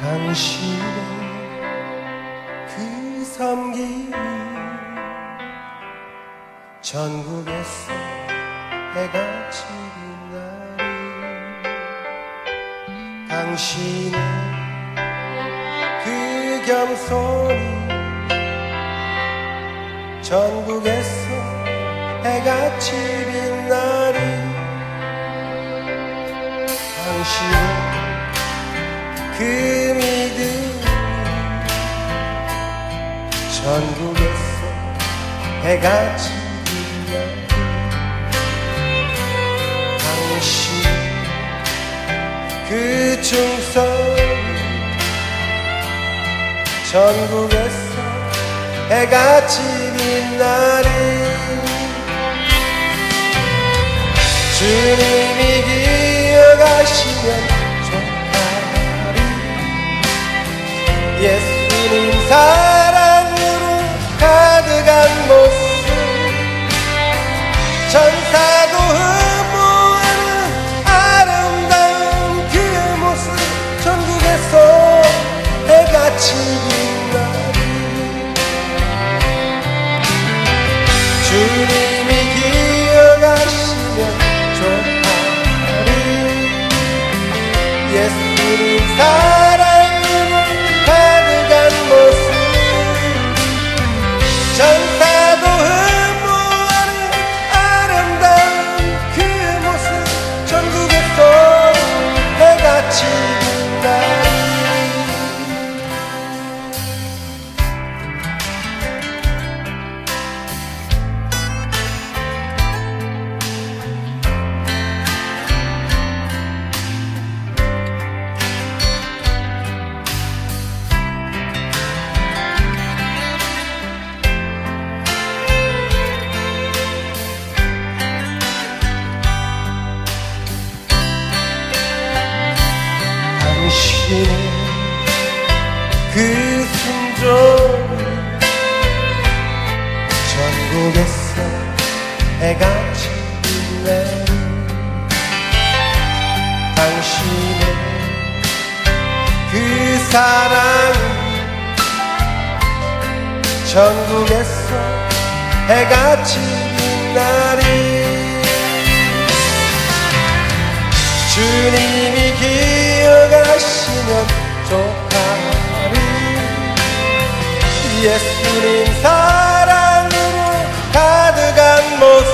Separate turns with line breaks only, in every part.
당신의 그 섬김이 전국에서 해가 지는 날이 당신의 그 겸손이 전국에서 해가 지는 날이 전국에서 해가 지는 당신 그 충성이 전국에서 해가 지는 날이 주님이 기억하시면 좋다리 예수님 사 해 당신의 그 순종이 전국에서 해가 지는 날이 당신의 그 사랑이 전국에서 해가 지는 날이 좋다리 예수님 사랑으로 가득한 모습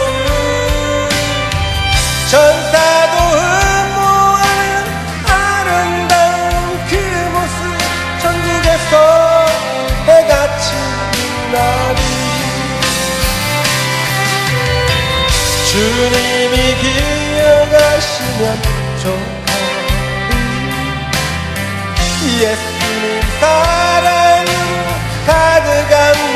천사도 흠모하는 아름다운 그 모습 해가 지는 날이. 주님이 기억하시면 좋다리 예수님 사랑으로 가득한